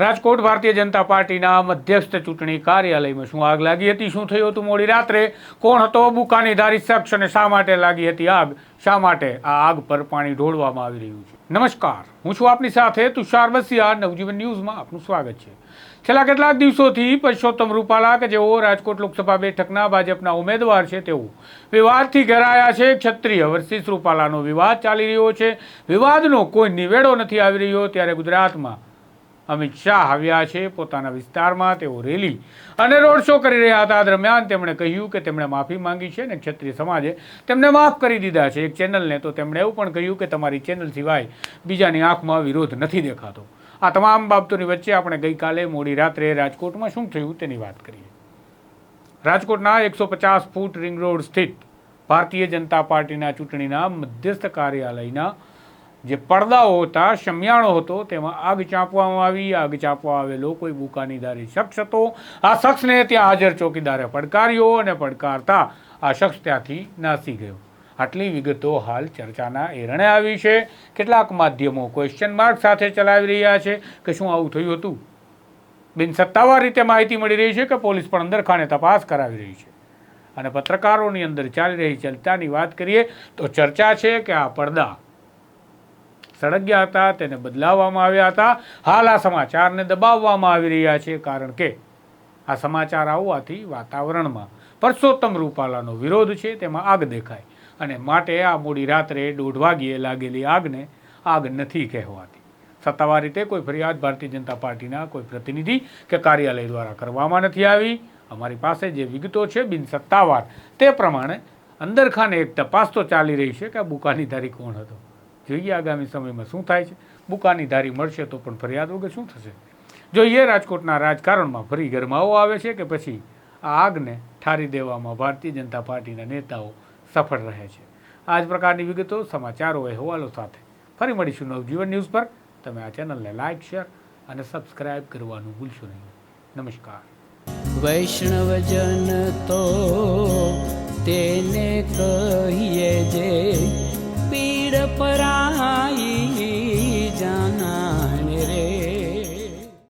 રાજકોટ ભારતીય જનતા પાર્ટીના મધ્યસ્થ ચૂંટણી કાર્યાલયમાં શું આગ લાગી હતી? શું થયું હતું મોડી રાત્રે? કોણ હતો? બુકાની ધારી શખ્સ અને શા માટે લાગી હતી આગ? શા માટે આ આગ પર પાણી ઢોળવામાં આવી રહ્યું છે? નમસ્કાર, હું છું આપની સાથે તુષાર બસિયા, નવજીવન ન્યૂઝમાં આપનું સ્વાગત છે. છેલ્લા કેટલાક દિવસોથી પરસોત્તમ રૂપાલા કે જેઓ રાજકોટ લોકસભા બેઠકના ભાજપના ઉમેદવાર છે, તેઓ વિવાદથી ઘેરાયા છે. ક્ષત્રિય વર્સિસ રૂપાલાનો વિવાદ ચાલી રહ્યો છે. વિવાદનો કોઈ નિવેડો નથી આવી રહ્યો. ત્યારે ગુજરાતમાં અમિત શાહ આવ્યા છે પોતાના વિસ્તારમાં, તેઓ રેલી અને રોડ શો કરી રહ્યા હતા. દરમિયાન તેમણે કહ્યું કે તેમણે માફી માંગી છે અને ક્ષત્રિય સમાજે તેમને માફ કરી દીધા છે. એક ચેનલને તો તેમણે એવું પણ કહ્યું કે તમારી ચેનલ સિવાય બીજાની આંખમાં વિરોધ નથી દેખાતો. આ તમામ બાબતોની વચ્ચે આપણે ગઈકાલે મોડી રાત્રે રાજકોટમાં શું થયું તેની વાત કરીએ. રાજકોટના એકસો પચાસ ફૂટ રિંગ રોડ સ્થિત ભારતીય જનતા પાર્ટીના ચૂંટણીના મધ્યસ્થ કાર્યાલયના જે પડદાઓ હતા શમિયાણો હતો, તેમાં આગ ચાંપવામાં આવી. આગ ચાંપવા આવેલો કોઈ બુકાનીદારી શખ્સ હતો. આ શખ્સને ત્યાં હાજર ચોકીદારે પડકાર્યો અને પડકારતા આ શખ્સ ત્યાંથી નાસી ગયો. આટલી વિગતો હાલ ચર્ચાના એરણે આવી છે. કેટલાક માધ્યમો ક્વેશ્ચન માર્ક સાથે ચલાવી રહ્યા છે કે શું આવું થયું હતું? બિન સત્તાવાર રીતે માહિતી મળી રહી છે કે પોલીસ પણ અંદર ખાને તપાસ કરાવી રહી છે. અને પત્રકારોની અંદર ચાલી રહી ચર્ચાની વાત કરીએ તો ચર્ચા છે કે આ પડદા સળગ્યા હતા, તેને બદલાવવામાં આવ્યા હતા. હાલ આ સમાચારને દબાવવામાં આવી રહ્યા છે, કારણ કે આ સમાચાર આવવાથી વાતાવરણમાં પરસોત્તમ રૂપાલાનો વિરોધ છે, તેમાં આગ દેખાય અને માટે આ મોડી રાત્રે દોઢ વાગ્યે લાગેલી આગને આગ નથી કહેવાતી. સત્તાવાર રીતે કોઈ ફરિયાદ ભારતીય જનતા પાર્ટીના કોઈ પ્રતિનિધિ કે કાર્યાલય દ્વારા કરવામાં નથી આવી. અમારી પાસે જે વિગતો છે બિન સત્તાવાર, તે પ્રમાણે અંદરખાને એક તપાસ તો ચાલી રહી છે કે આ બુકાની તારીખ કોણ હતો? જોઈએ આગામી સમયમાં શું થાય છે? બુકાની ધારી મળશે તો પણ ફરિયાદ વગર શું થશે? જોઈએ રાજકોટના રાજકારણમાં ફરી ગરમાવો આવે છે કે પછી આ આગને ઠારી દેવામાં ભારતીય જનતા પાર્ટીના નેતાઓ સફળ રહે છે? આ જ પ્રકારની વિગતો સમાચારો અહેવાલો સાથે. ફરી મળીશું નવજીવન ન્યૂઝ પર. તમે આ ચેનલને લાઇક શેર અને સબસ્ક્રાઇબ કરવાનું ભૂલશો નહીં. નમસ્કાર. વૈષ્ણવજન તો તેને કહીએ જે પીડ પરા